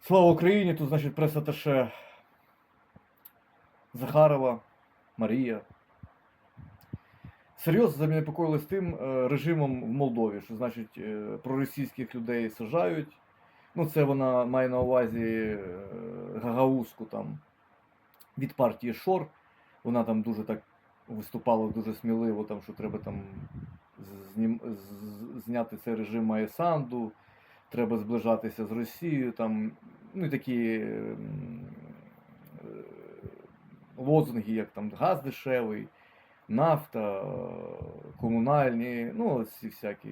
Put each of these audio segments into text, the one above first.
Слава Україні! Тут, значить, прес-аташе Захарова, Марія. Серйозно занепокоїлись тим е, режимом в Молдові, що значить е, проросійських людей сажають. Ну, це вона має на увазі е, Гагаузку там від партії Шор. Вона там дуже так виступала дуже сміливо, там, що треба там зняти цей режим має Санду, треба зближатися з Росією, там, ну такі ем, е, лозунги, як там газ дешевий, нафта, е, комунальні, ну, ці всякі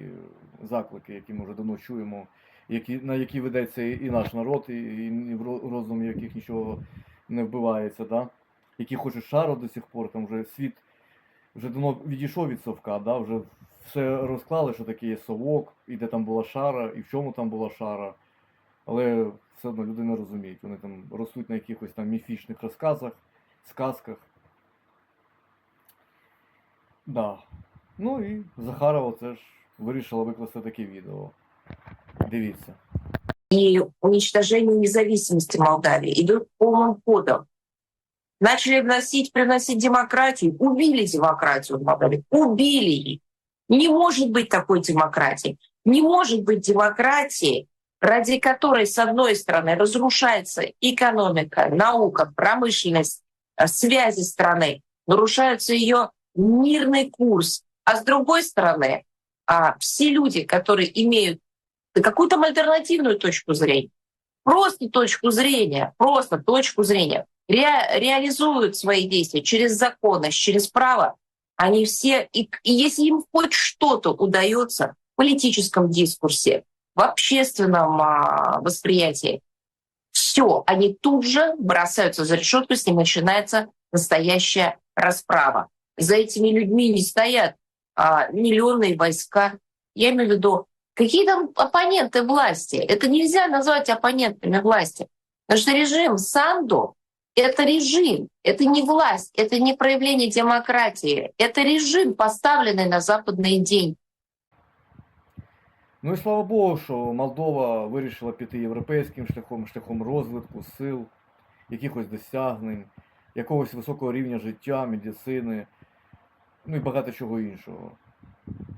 заклики, які ми вже давно чуємо, які, на які ведеться і наш народ, і, і в ро- розумі яких нічого не вбивається, да? які хочуть шару до сих пор, там вже світ вже давно відійшов від совка, да? вже все розклали, що таке є совок, і де там була шара, і в чому там була шара. Але все одно люди не розуміють. Вони там ростуть на якихось там міфічних розказах, сказках. Да. Ну і Захарова це ж вирішила викласти таке відео. Дивіться. и уничтожению независимости Молдавии идут полным ходом. Начали вносить, приносить демократию, убили демократию в Молдавии, убили ее. Не может быть такой демократии. Не может быть демократии, ради которой, с одной стороны, разрушается экономика, наука, промышленность, э, связи страны, нарушается ее мирный курс, а с другой стороны, а, все люди, которые имеют какую-то альтернативную точку зрения, просто точку зрения, просто точку зрения, ре- реализуют свои действия через законность, через право, они все, и, и если им хоть что-то удается в политическом дискурсе, в общественном а, восприятии, все, они тут же бросаются за решетку, с ним начинается настоящая расправа. За этими людьми не стоят а, миллионные войска. Я имею в виду Какие там оппоненты власти? Это нельзя назвать оппонентами власти. Потому что режим Санду — это режим, это не власть, это не проявление демократии. Это режим, поставленный на западные деньги. Ну і слава Богу, що Молдова вирішила піти європейським шляхом, шляхом розвитку, сил, якихось досягнень, якогось високого рівня життя, медицини, ну і багато чого іншого.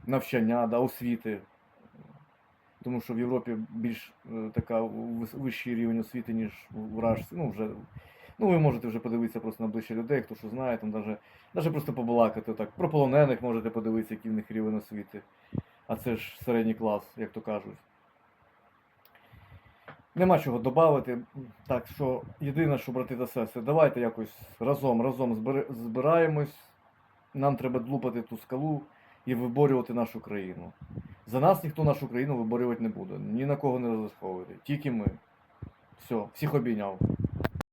Навчання, да, освіти. Тому що в Європі більш е, така вис- вищий рівень освіти, ніж в Рашці. Ну, вже, ну, ви можете вже подивитися просто на ближче людей, хто що знає, там даже, даже просто побалакати так. Про полонених можете подивитися, який в них рівень освіти. А це ж середній клас, як то кажуть. Нема чого додати. Так що єдине, що брати та сестри, давайте якось разом, разом збираємось. Нам треба длупати ту скалу і виборювати нашу країну. За нас ніхто нашу країну виборювати не буде. Ні на кого не розраховуйте. Тільки ми. Все, всіх обійняв.